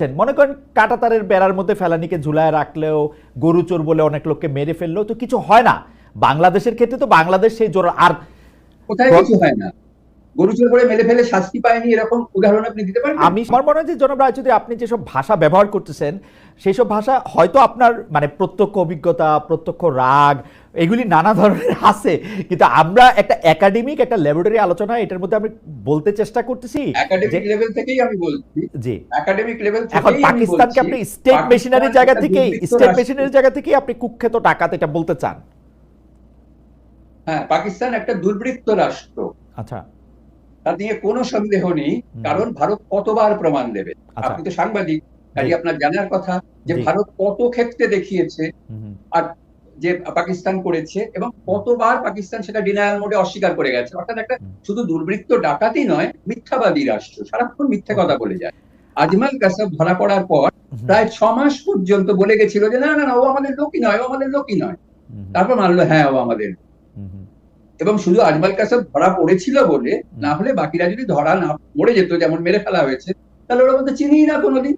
মনে করেন কাটাতারের বেড়ার মধ্যে ফেলানিকে ঝুলায় রাখলেও গরু চোর বলে অনেক লোককে মেরে ফেললেও তো কিছু হয় না। বাংলাদেশের ক্ষেত্রে তো বাংলাদেশ সেই জোর আর কোথায় কিছু হয় না। গরু চোর করে মেরে ফেলে শাস্তি পায়নি এরকম উদাহরণ আপনি দিতে পারবেন? আমি আমার মনে হয় যে জনাব রায়চৌধুরী আপনি যেসব ভাষা ব্যবহার করতেছেন সেই সব ভাষা হয়তো আপনার মানে প্রত্যক্ষ অভিজ্ঞতা প্রত্যক্ষ রাগ এগুলি নানা ধরনের আছে। কিন্তু আমরা একটা একাডেমিক একটা ল্যাবরেটরি আলোচনা এটার মধ্যে আমি বলতে চেষ্টা করতেছি একাডেমিক লেভেল থেকেই আমি বলছি। জি। একাডেমিক লেভেল এখন পাকিস্তানকে আপনি স্টেট পাকিস্তান মেশিনারির জায়গা থেকে স্টেট রাষ্ট্র। জায়গা থেকে আপনি কুখ্যাত এটা বলতে চান। হ্যাঁ পাকিস্তান একটা দুর্বৃত্ত রাষ্ট্র। আচ্ছা। তার নিয়ে কোনো সন্দেহ নেই কারণ ভারত কতবার প্রমাণ দেবে? আচ্ছা। আপনি তো সাংবাদিক কাজে আপনার জানার কথা যে ভারত কত ক্ষেত্রে দেখিয়েছে হুম, যে পাকিস্তান করেছে এবং কতবার পাকিস্তান সেটা ডিনায়াল মোডে অস্বীকার করে গেছে। অর্থাৎ একটা শুধু দুর্বৃত্ত ডাকাতি নয় মিথ্যাবাদী রাষ্ট্র সারাক্ষণ মিথ্যে কথা বলে যায়। আজমাল কাসাব ধরা পড়ার পর প্রায় ছ মাস পর্যন্ত বলে গেছিল যে না না না ও আমাদের লোকই নয় ও আমাদের লোকই নয়। তারপর মানলো হ্যাঁ ও আমাদের এবং শুধু আজমাল কাসাব ধরা পড়েছিল বলে না হলে বাকিরা যদি ধরা না মরে যেত যেমন মেরে ফেলা হয়েছে তাহলে ওরা বলতে চিনিই না কোনোদিন।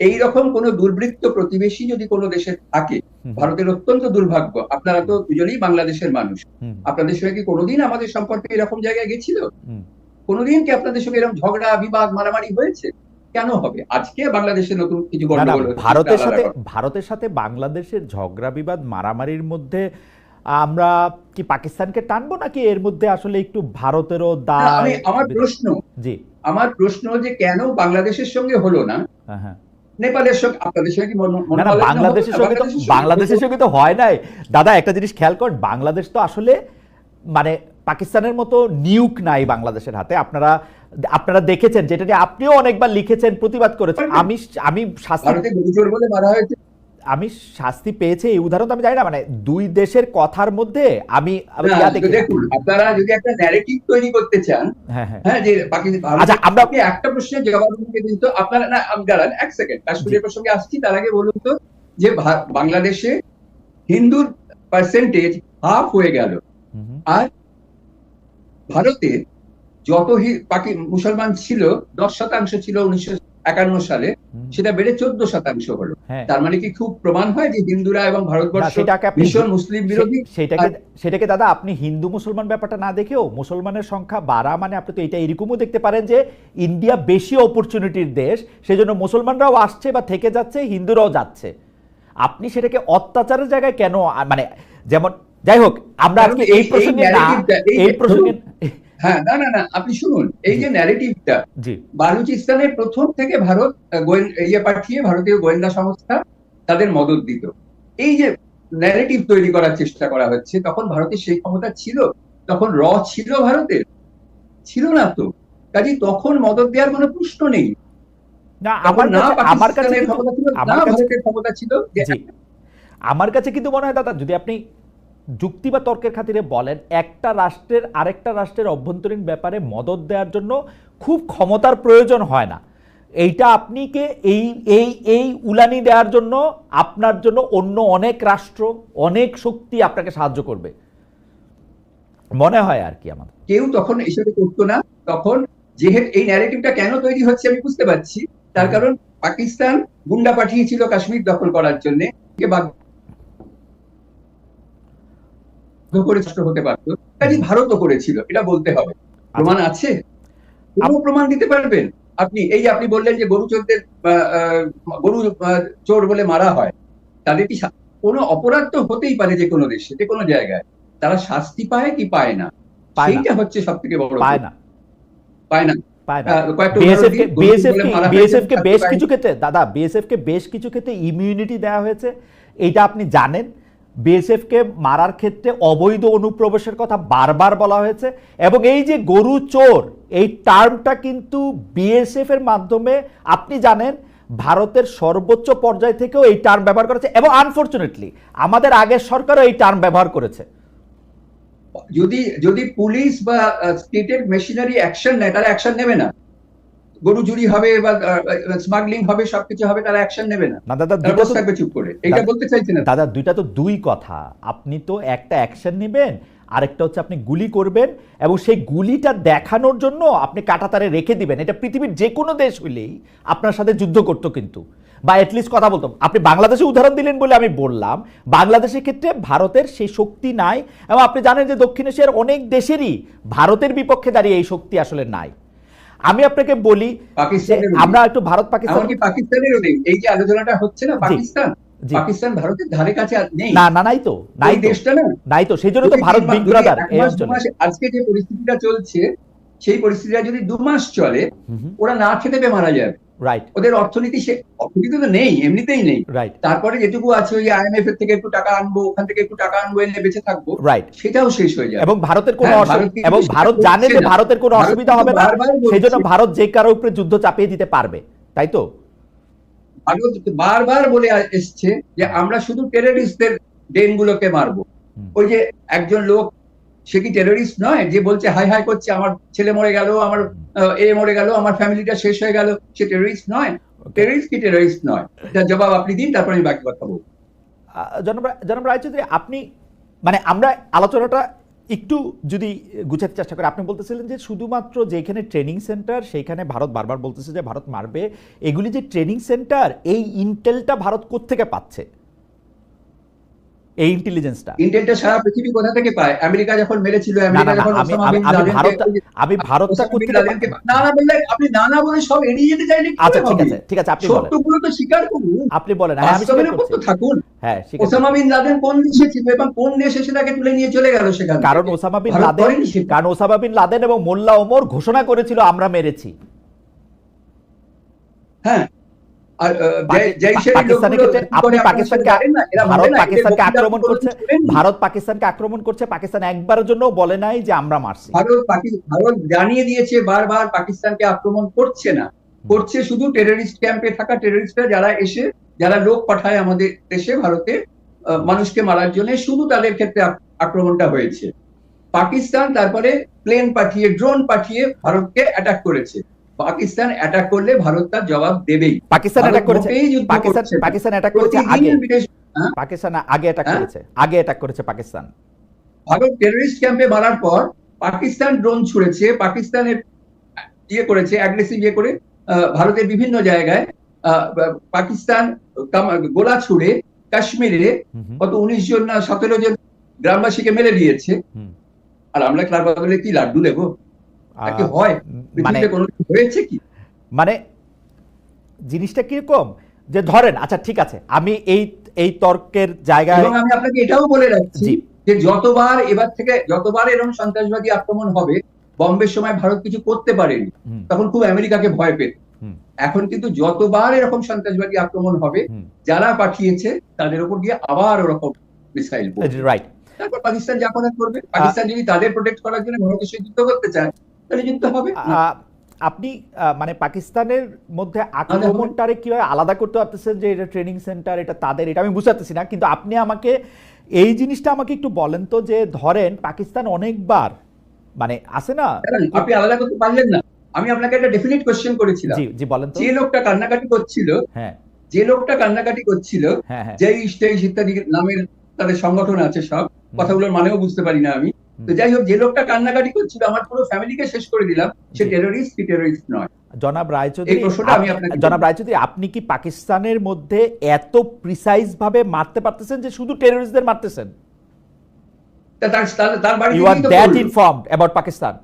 এইরকম কোন দুর্বৃত্ত প্রতিবেশী যদি কোনো দেশে থাকে ভারতের অত্যন্ত দুর্ভাগ্য। আপনারা তো দুজনেই বাংলাদেশের মানুষ। আপনাদের সঙ্গে কি কোনোদিন আমাদের সম্পর্কে এরকম জায়গায় গেছিল। কোনোদিন কি আপনাদের সঙ্গে এরকম ঝগড়া বিবাদ মারামারি হয়েছে? কেন হবে? আজকে বাংলাদেশে নতুন কিছু গন্ডগোল ভারতের সাথে ভারতের সাথে বাংলাদেশের ঝগড়া বিবাদ মারামারির মধ্যে আমরা কি পাকিস্তানকে টানবো নাকি এর মধ্যে আসলে একটু ভারতেরও দায়? আমার প্রশ্ন জি। আমার প্রশ্ন যে কেন বাংলাদেশের সঙ্গে হলো না? হ্যাঁ, হ্যাঁ। নেপালের সঙ্গে আপনাদের সঙ্গে না না বলেন না বাংলাদেশের সঙ্গে তো বাংলাদেশের সঙ্গে তো হয় নাই। দাদা একটা জিনিস খেয়াল করেন বাংলাদেশ তো আসলে মানে পাকিস্তানের মতো নিউক নাই বাংলাদেশের হাতে। আপনারা আপনারা দেখেছেন যেটা নিয়ে আপনিও অনেকবার লিখেছেন প্রতিবাদ করেছেন। আমি আমি শাস্তি বলে মারা হয়েছে। আমি শাস্তি পেয়েছে এই উদাহরণ তো আমি জানি না মানে দুই দেশের কথার মধ্যে আমি দেখুন আপনারা যদি একটা ন্যারেটিভ তৈরি করতে চান হ্যাঁ হ্যাঁ। হ্যাঁ যে পাকিস্তান আচ্ছা, আমরা- একটা প্রশ্নের জবাব দিতে কিন্তু আপনারা না দাঁড়ান এক সেকেন্ড কাশ্মীরের প্রসঙ্গে আসছি তার আগে বলুন তো যে বাংলাদেশে হিন্দুর পার্সেন্টেজ হাফ হয়ে গেল। আর ভারতে যত মুসলমান ছিল দশ শতাংশ ছিল উনিশশো একান্ন সালে সেটা বেড়ে চোদ্দ শতাংশ হলো। হ্যাঁ। তার মানে কি খুব প্রমাণ হয় যে হিন্দুরা এবং ভারতবর্ষ ভীষণ মুসলিম বিরোধী। সেটাকে সেটাকে দাদা আপনি হিন্দু মুসলমান ব্যাপারটা না দেখেও মুসলমানের সংখ্যা বাড়া মানে আপনি তো এটা এরকমও দেখতে পারেন যে ইন্ডিয়া বেশি অপরচুনিটির দেশ সেজন্য মুসলমানরাও আসছে বা থেকে যাচ্ছে হিন্দুরাও যাচ্ছে। আপনি সেটাকে অত্যাচারের জায়গায় কেন মানে যেমন যাই হোক আমরা আজকে এই- প্রসঙ্গে না এই প্রসঙ্গে হ্যাঁ না না না আপনি শুনুন এই যে ন্যারেটিভটা বালুচিস্তানের প্রথম থেকে ভারত ইয়ে পাঠিয়ে ভারতীয় গোয়েন্দা সংস্থা তাদের মদত দিত। এই যে ন্যারেটিভ তৈরি করার চেষ্টা করা হচ্ছে তখন ভারতের সেই ক্ষমতা ছিল তখন র ছিল ভারতের? ছিল না তো। কাজে তখন মদত দেওয়ার কোনো প্রশ্ন নেই। না আমার না কাছে আমার কাছে ক্ষমতা ছিল না আমার কাছে- ভারতের ক্ষমতা ছিল আমার কাছে কিন্তু মনে হয় দাদা যদি আপনি যুক্তি বা তর্কের খাতিরে বলেন একটা রাষ্ট্রের আরেকটা রাষ্ট্রের অভ্যন্তরীণ ব্যাপারে মদত দেওয়ার জন্য খুব ক্ষমতার প্রয়োজন হয় না। এইটা আপনি কে এই এই এই উলানি দেওয়ার জন্য আপনার জন্য অন্য অনেক রাষ্ট্র অনেক শক্তি আপনাকে সাহায্য করবে। মনে হয় আর কি আমার কেউ তখন এসবে করতো না। তখন যেহেতু এই ন্যারেটিভটা কেন তৈরি হচ্ছে আমি বুঝতে পারছি। তার কারণ পাকিস্তান গুন্ডা পাঠিয়েছিল কাশ্মীর দখল করার জন্য বাধ্য করে হতে পারতো। কাজে ভারতও করেছিল এটা বলতে হবে। প্রমাণ আছে? কোনো প্রমাণ দিতে পারবেন? আপনি এই আপনি বললেন যে গরু চোরদের গরু চোর বলে মারা হয় তাদের কি কোনো অপরাধ তো হতেই পারে যে কোনো দেশে যে কোনো জায়গায়। তারা শাস্তি পায় কি পায় না? সেইটা হচ্ছে সব থেকে বড় পায় না। পায় না। বেশ কিছু ক্ষেত্রে দাদা বিএসএফ কে বেশ কিছু ক্ষেত্রে ইমিউনিটি দেওয়া হয়েছে। এইটা আপনি জানেন। বিএসএফ কে মারার ক্ষেত্রে অবৈধ অনুপ্রবেশের কথা বারবার বলা হয়েছে এবং এই যে গরু চোর, এই টার্মটা কিন্তু বিএসএফ এর মাধ্যমে, আপনি জানেন, ভারতের সর্বোচ্চ পর্যায় থেকেও এই টার্ম ব্যবহার করেছে এবং আনফরচুনেটলি আমাদের আগের সরকারও এই টার্ম ব্যবহার করেছে। যদি যদি পুলিশ বা স্টেটের মেশিনারি অ্যাকশন নেয় তারা অ্যাকশন নেবে না। গরু চুরি হবে বা স্মাগলিং হবে সবকিছু হবে তারা অ্যাকশন নেবে না। না দাদা দুটো থাকবে চুপ করে। এটা বলতে চাইছে না দাদা দুইটা তো দুই কথা। আপনি তো একটা অ্যাকশন নেবেন আরেকটা হচ্ছে আপনি গুলি করবেন এবং সেই গুলিটা দেখানোর জন্য আপনি কাটাতারে রেখে দিবেন। এটা পৃথিবীর যে কোনো দেশ হইলেই আপনার সাথে যুদ্ধ করতো কিন্তু। বা অ্যাটলিস্ট কথা বলতাম আপনি বাংলাদেশে উদাহরণ দিলেন বলে আমি বললাম। বাংলাদেশের ক্ষেত্রে ভারতের সেই শক্তি নাই এবং আপনি জানেন যে দক্ষিণ এশিয়ার অনেক দেশেরই ভারতের বিপক্ষে দাঁড়িয়ে এই শক্তি আসলে নাই। আমি আপনাকে বলি আমরা একটু ভারত পাকিস্তান কি পাকিস্তানেরও নেই এই যে আলোচনাটা হচ্ছে না পাকিস্তান? পাকিস্তান ভারতের ধারে কাছে আর নেই। না না নাই তো। নাই দেশটা না। নাই তো। সেই জন্য তো ভারত বিগ ব্রাদার এই অঞ্চলে। আজকে যে পরিস্থিতিটা চলছে সেই পরিস্থিতিটা যদি দু মাস চলে ওরা না খেতে পেয়ে মারা যাবে। রাইট ওদের অর্থনীতি সে অর্থনীতি তো নেই এমনিতেই নেই। রাইট তারপরে যেটুকু আছে ওই আইএমএফ এর থেকে একটু টাকা আনব ওখান থেকে একটু টাকা আনব এনে বেঁচে থাকব রাইট সেটাও শেষ হয়ে যাবে। এবং ভারতের কোনো হ্যাঁ, এবং ভারত জানে যে ভারতের কোনো অসুবিধা হবে না ভারত যে কারোর উপরে যুদ্ধ চাপিয়ে দিতে পারবে তাই তো? ভারত বারবার বলে এসছে যে আমরা শুধু টেররিস্টদের ডেন গুলোকে মারবো। ওই যে একজন লোক সে কি টেররিস্ট নয় যে বলছে হাই হাই করছে আমার ছেলে মরে গেল আমার এ মরে গেল আমার ফ্যামিলিটা শেষ হয়ে গেল সে টেররিস্ট নয়। টেররিস্ট কি টেররিস্ট নয়? তার জবাব আপনি দিন তারপর আমি বাকি কথা বলব। জনাব রায়চৌধুরী আপনি মানে আমরা আলোচনাটা একটু যদি গুছাতে চেষ্টা করি আপনি বলতেছিলেন যে শুধুমাত্র যেখানে ট্রেনিং সেন্টার সেইখানে ভারত বারবার বলতেছে যে ভারত মারবে এগুলি যে ট্রেনিং সেন্টার এই ইন্টেলটা ভারত কোত্থেকে পাচ্ছে? এই ইন্টেলিজেন্সটা ইন্টেলটা সারা পৃথিবী কোথা থেকে পায়? আমেরিকা যখন মেরেছিল আমেরিকা যখন আমি ওসামা আমি বিন লাদেনকে- ভারত আমি ভারতটা না না বললে আপনি না না বলে সব এড়িয়ে যেতে চাইলে আচ্ছা ঠিক আছে ঠিক আছে আপনি বলেন। সত্যগুলো তো স্বীকার করুন। আপনি বলেন হ্যাঁ আমি স্বীকার করছি। থাকুন। হ্যাঁ ওসামা বিন লাদেন কোন দেশে ছিল এবং কোন দেশ এসে তাকে তুলে নিয়ে চলে গেল সেখানে? কারণ ওসামা বিন লাদেন কারণ ওসামা বিন লাদেন এবং মোল্লা ওমর ঘোষণা করেছিল আমরা মেরেছি। হ্যাঁ ভারত পাকিস্তানকে আক্রমণ করছে পাকিস্তান একবারের জন্য বলে নাই যে আমরা মারছি। ভারত জানিয়ে দিয়েছে বারবার পাকিস্তানকে আক্রমণ করছে না। করছে শুধু টেররিস্ট ক্যাম্পে থাকা টেররিস্টরা যারা এসে যারা লোক পাঠায় আমাদের দেশে ভারতে মানুষকে মারার জন্য শুধু তাদের ক্ষেত্রে আক্রমণটা হয়েছে। পাকিস্তান তারপরে প্লেন পাঠিয়ে ড্রোন পাঠিয়ে ভারতকে অ্যাটাক করেছে। পাকিস্তান অ্যাটাক করলে ভারত তার জবাব দেবেই। পাকিস্তান অ্যাটাক করেছে। পাকিস্তান পাকিস্তান অ্যাটাক করেছে আগে। হ্যাঁ? পাকিস্তান আগে অ্যাটাক হ্যাঁ? করেছে। আগে অ্যাটাক করেছে পাকিস্তান। ভারত টেররিস্ট ক্যাম্পে মারার পর পাকিস্তান ড্রোন ছুড়েছে। পাকিস্তানের ইয়ে করেছে অ্যাগ্রেসিভ ইয়ে করে ভারতের বিভিন্ন জায়গায় পাকিস্তান গোলা ছুড়ে কাশ্মীরে কত উনিশ জন না সতেরো জন গ্রামবাসীকে মেরে দিয়েছে। আর আমরা বদলে কি লাড্ডু হয় মানে হয়েছে কি? মানে জিনিসটা কীরকম? যে ধরেন আচ্ছা ঠিক আছে আমি এই এই তর্কের জায়গায় আমি আপনাকে এটাও বলে রাখছি যে যতবার এবার থেকে যতবার এরকম সন্ত্রাসবাদী আক্রমণ হবে বম্বের সময় ভারত কিছু করতে পারেনি তখন খুব আমেরিকাকে ভয় পেত। এখন কিন্তু যতবার এরকম সন্ত্রাসবাদী আক্রমণ হবে যারা পাঠিয়েছে তাদের উপর গিয়ে আবার ওরকম মিসাইল রাইট তারপর পাকিস্তান যা করার করবে। পাকিস্তান যদি তাদের প্রোটেক্ট করার জন্য ভারতের সাথে যুদ্ধ করতে চায় তাহলে যুদ্ধ হবে আপনি মানে পাকিস্তানের মধ্যে আক্রমণটারে কীভাবে আলাদা করতে পারতেছেন যে এটা ট্রেনিং সেন্টার এটা তাদের এটা আমি বুঝাতেছি না কিন্তু আপনি আমাকে এই জিনিসটা আমাকে একটু বলেন তো যে ধরেন পাকিস্তান অনেকবার মানে আছে না? আপনি আলাদা করতে পারলেন না। আমি আপনাকে একটা ডেফিনিট কোশ্চেন করেছিলাম। জি জি বলেন তো। যে লোকটা কান্নাকাটি করছিল হ্যাঁ। যে লোকটা কান্নাকাটি করছিল হ্যাঁ হ্যাঁ। যেই স্টেজ ইত্যাদি নামের তাদের সংগঠন আছে সব কথাগুলোর মানেও বুঝতে পারি না আমি। তো যাই হোক যে লোকটা কান্নাকাটি করছিল আমার পুরো ফ্যামিলিকে শেষ করে দিলাম। সে। টেরোরিস্ট কি টেরোরিস্ট নয়। জনাব রায়চৌধুরী জনাব রায়চৌধুরী আপনি কি পাকিস্তানের মধ্যে এত প্রিসাইজ ভাবে মারতে পারতেছেন যে শুধু টেররিস্টদের মারতেছেন? তার তার- তার বাড়ি you are that informed about Pakistan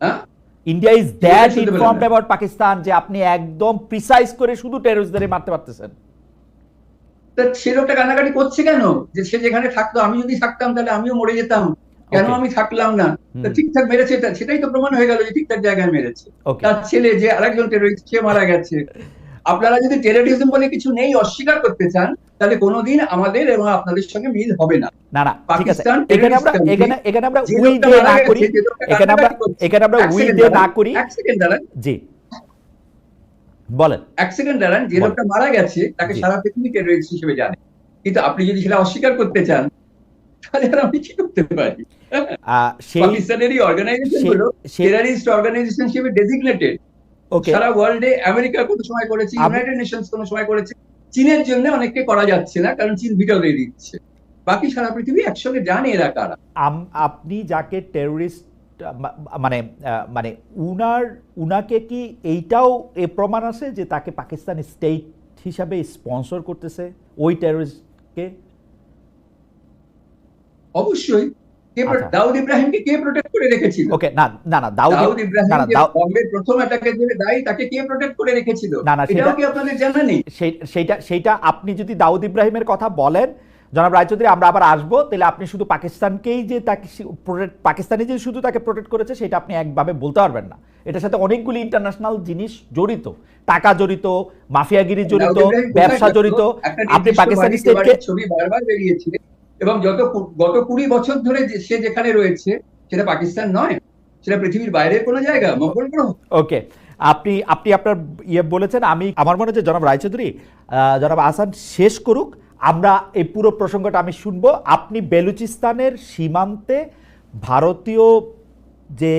হ্যাঁ? India is that informed about Pakistan যে আপনি একদম প্রিসাইজ করে শুধু টেররিস্টদের মারতে পারতেছেন? তা সে লোকটা কান্নাকাটি করছে কেন? যে সে যেখানে থাকতো আমি যদি থাকতাম তাহলে আমিও মরে যেতাম। কেন আমি থাকলাম না? ঠিকঠাক মেরেছে সেটাই তো প্রমাণ হয়ে গেল যে ঠিকঠাক জায়গায় মেরেছে। তার ছেলে যে আরেকজন টেরোরিস্ট সে মারা গেছে। আপনারা যদি টেরোরিজম বলে কিছু নেই অস্বীকার করতে চান তাহলে কোনোদিন আমাদের এবং আপনাদের সঙ্গে মিল হবে না। না না ঠিক আছে। এখানে আমরা এখানে এখানে আমরা উই দিয়ে না করি। এখানে আমরা এখানে আমরা উই দিয়ে না করি। এক সেকেন্ড দাঁড়ান। জি। বলেন। দাঁড়ান যে লোকটা মারা গেছে তাকে সারা পৃথিবী টেরোরিস্ট হিসেবে জানে। কিন্তু আপনি যদি সেটা অস্বীকার করতে চান তাহলে আমি কি করতে পারি? পাকিস্তানেরই অর্গানাইজেশন টেরারিস্ট অর্গানাইজেশন হিসেবে ডেজিগনেটেড সারা ওয়ার্ল্ডে আমেরিকা কোনো সময় করেছে ইউনাইটেড নেশনস কোনো সময় করেছে। চীনের জন্য অনেককে করা যাচ্ছে না কারণ চীন ভিটো দিয়ে দিচ্ছে। বাকি সারা পৃথিবী একসঙ্গে জানে এরা কারা। আপনি যাকে টেররিস্ট মানে মানে উনার উনাকে কি এইটাও এ প্রমাণ আছে যে তাকে পাকিস্তান স্টেট হিসাবে স্পন্সর করতেছে ওই টেররিস্টকে অবশ্যই। আচ্ছা। দাউদ ইব্রাহিমকে কে প্রোটেক্ট করে রেখেছিল? ওকে না না না দাউদ ইব্রাহিম বম্বের প্রথম অ্যাটাকের জন্য দায়ী তাকে কে প্রোটেক্ট করে রেখেছিল? না, না, সেটা- কি আপনাদের জানা নেই? সেইটা সেইটা আপনি যদি দাউদ ইব্রাহিমের কথা বলেন জনাব রায়চৌধুরী আমরা আবার আসব। তাহলে আপনি শুধু পাকিস্তানকেই যে তাকে প্রোটেক্ট পাকিস্তানি যে শুধু তাকে প্রোটেক্ট করেছে সেটা আপনি একভাবে বলতে পারবেন না। এটার সাথে অনেকগুলি ইন্টারন্যাশনাল জিনিস জড়িত। টাকা জড়িত মাফিয়াগিরি জড়িত ব্যবসা জড়িত। আপনি পাকিস্তানি স্টেটকে ছবি বারবার বেরিয়েছে এবং যত গত কুড়ি বছর ধরে সে যেখানে রয়েছে সেটা পাকিস্তান নয় সেটা পৃথিবীর বাইরের কোনো জায়গা মঙ্গল গ্রহ। ওকে আপনি আপনি আপনার ইয়ে বলেছেন আমি আমার মনে হচ্ছে জনাব রায়চৌধুরী আহ, জনাব আসান শেষ করুক আমরা এই পুরো প্রসঙ্গটা আমি শুনব। আপনি বেলুচিস্তানের সীমান্তে ভারতীয় যে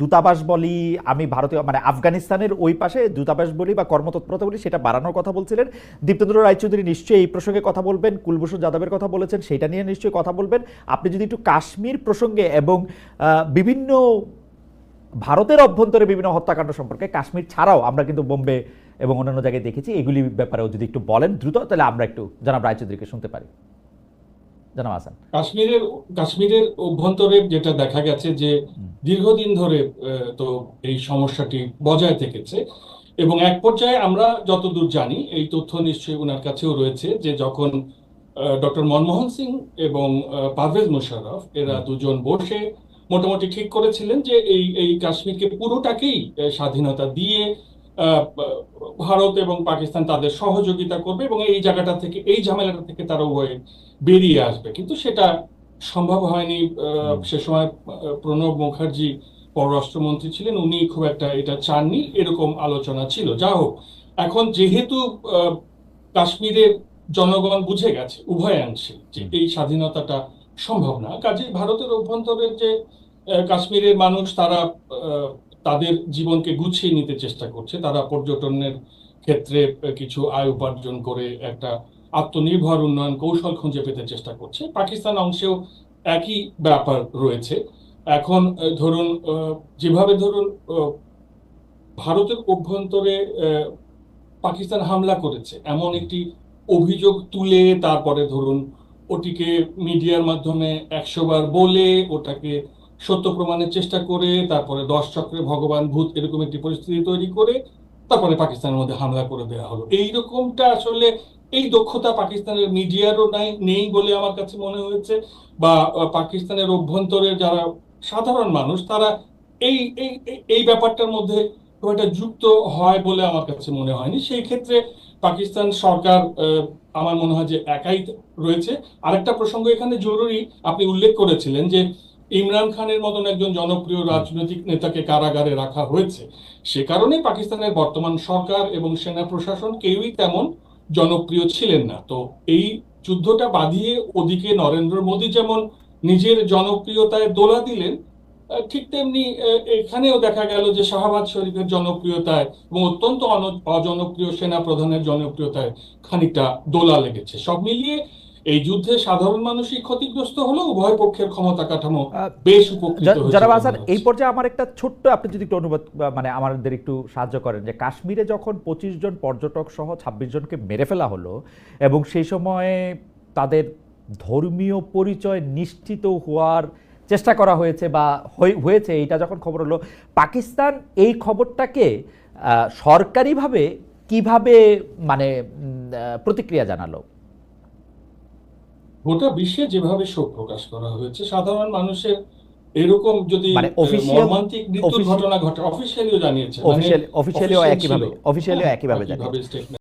দূতাবাস বলি, আমি ভারতীয় মানে আফগানিস্তানের ওই পাশে দূতাবাস বলি বা কর্মতৎপরতা বলি, সেটা বাড়ানোর কথা বলছিলেন। দীপ্তেন্দ্র রায়চৌধুরী নিশ্চয়ই এই প্রসঙ্গে কথা বলবেন, কুলভূষণ যাদবের কথা বলেছেন, সেটা নিয়ে নিশ্চয়ই কথা বলবেন। আপনি যদি একটু কাশ্মীর প্রসঙ্গে এবং বিভিন্ন ভারতের অভ্যন্তরে বিভিন্ন হত্যাকাণ্ড সম্পর্কে, কাশ্মীর ছাড়াও আমরা কিন্তু বোম্বে এবং অন্যান্য জায়গায় দেখেছি এগুলি ব্যাপারেও যদি একটু বলেন দ্রুত তাহলে আমরা একটু জনাব রায়চৌধুরীকে শুনতে পারি। জনাব হাসান। কাশ্মীরের কাশ্মীরের অভ্যন্তরে যেটা দেখা গেছে যে দীর্ঘদিন ধরে তো এই সমস্যাটি বজায় থেকেছে এবং এক পর্যায়ে আমরা যতদূর জানি এই তথ্য নিশ্চয়ই ওনার কাছেও রয়েছে যে যখন ডক্টর মনমোহন সিং এবং পারভেজ মুশাররফ এরা দুজন বসে মোটামুটি ঠিক করেছিলেন যে এই এই কাশ্মীরকে পুরোটাকেই স্বাধীনতা দিয়ে ভারত এবং পাকিস্তান তাদের সহযোগিতা করবে এবং এই জায়গাটা থেকে এই ঝামেলাটা থেকে তারা উভয়ে বেরিয়ে আসবে। কিন্তু সেটা সম্ভব হয়নি। সে সময় প্রণব মুখার্জি পররাষ্ট্রমন্ত্রী ছিলেন উনি খুব একটা এটা চাননি এরকম আলোচনা ছিল। যা হোক এখন যেহেতু কাশ্মীরের জনগণ বুঝে গেছে উভয়াংশে যে এই স্বাধীনতাটা সম্ভব না কাজেই ভারতের অভ্যন্তরের যে কাশ্মীরের মানুষ তারা তাদের জীবনকে গুছিয়ে নিতে চেষ্টা করছে। তারা পর্যটনের ক্ষেত্রে কিছু আয় উপার্জন করে একটা আত্মনির্ভর উন্নয়ন কৌশল খুঁজে পেতে চেষ্টা করছে। পাকিস্তান অংশেও একই ব্যাপার রয়েছে। এখন ধরুন যেভাবে ধরুন ভারতের অভ্যন্তরে পাকিস্তান হামলা করেছে, এমন একটি অভিযোগ তুলে তারপরে ধরুন, ওটিকে মিডিয়ার মাধ্যমে একশো বার বলে, ওটাকে সত্য প্রমাণের চেষ্টা করে, তারপরে দশ চক্রে ভগবান ভূত এরকম একটি পরিস্থিতি তৈরি করে, তারপরে পাকিস্তানের মধ্যে হামলা করে দেওয়া হলো। এই রকমটা আসলে এই দক্ষতা পাকিস্তানের মিডিয়ারও নাই, নেই বলে আমার কাছে মনে হয়েছে, বা পাকিস্তানের অভ্যন্তরে যারা সাধারণ মানুষ, তারা এই, এই- এই ব্যাপারটার মধ্যে খুব একটা যুক্ত হয় বলে আমার কাছে মনে হয়নি। সেই ক্ষেত্রে পাকিস্তান সরকার আমার মনে হয় যে একাই রয়েছে। আরেকটা প্রসঙ্গ এখানে জরুরি, আপনি উল্লেখ করেছিলেন যে ইমরান খানের মতন একজন জনপ্রিয় রাজনৈতিক নেতাকে কারাগারে রাখা হয়েছে। সে কারণে পাকিস্তানের বর্তমান সরকার এবং সেনা প্রশাসন কেউই তেমন জনপ্রিয় ছিলেন না। তো এই যুদ্ধটা বাঁধিয়ে ওদিকে নরেন্দ্র মোদী যেমন নিজের জনপ্রিয়তায় দোলা দিলেন ঠিক তেমনি এখানেও দেখা গেল যে শাহবাজ শরীফের জনপ্রিয়তায় এবং অত্যন্ত অজনপ্রিয় সেনা প্রধানের জনপ্রিয়তায় খানিকটা দোলা লেগেছে। সব মিলিয়ে এই যুদ্ধে সাধারণ মানুষই ক্ষতিগ্রস্ত হলো উভয় পক্ষের ক্ষমতা কাঠামো বেশ উপকৃত হয়েছে জনাব বলে এই পর্যায়ে আমার একটা ছোট্ট আপনি যদি একটু অনুবাদ মানে আমাদের একটু সাহায্য করেন যে কাশ্মীরে যখন পঁচিশ জন পর্যটক সহ ছাব্বিশ জনকে মেরে ফেলা হলো এবং সেই সময়ে তাদের ধর্মীয় পরিচয় নিশ্চিত হওয়ার চেষ্টা করা হয়েছে বা হয়ে- হয়েছে এটা যখন খবর হলো পাকিস্তান এই খবরটাকে সরকারিভাবে কীভাবে মানে প্রতিক্রিয়া জানালো? গোটা বিশ্বে যেভাবে শোক প্রকাশ করা হয়েছে সাধারণ মানুষের এরকম যদি মানে মর্মান্তিক মৃত্যুর ঘটনা ঘটে অফিসিয়ালিও জানিয়েছে অফিসিয়াল অফিসিয়ালি অফিসিয়ালিও একইভাবে অফিসিয়ালিও একইভাবে জানিয়েছে।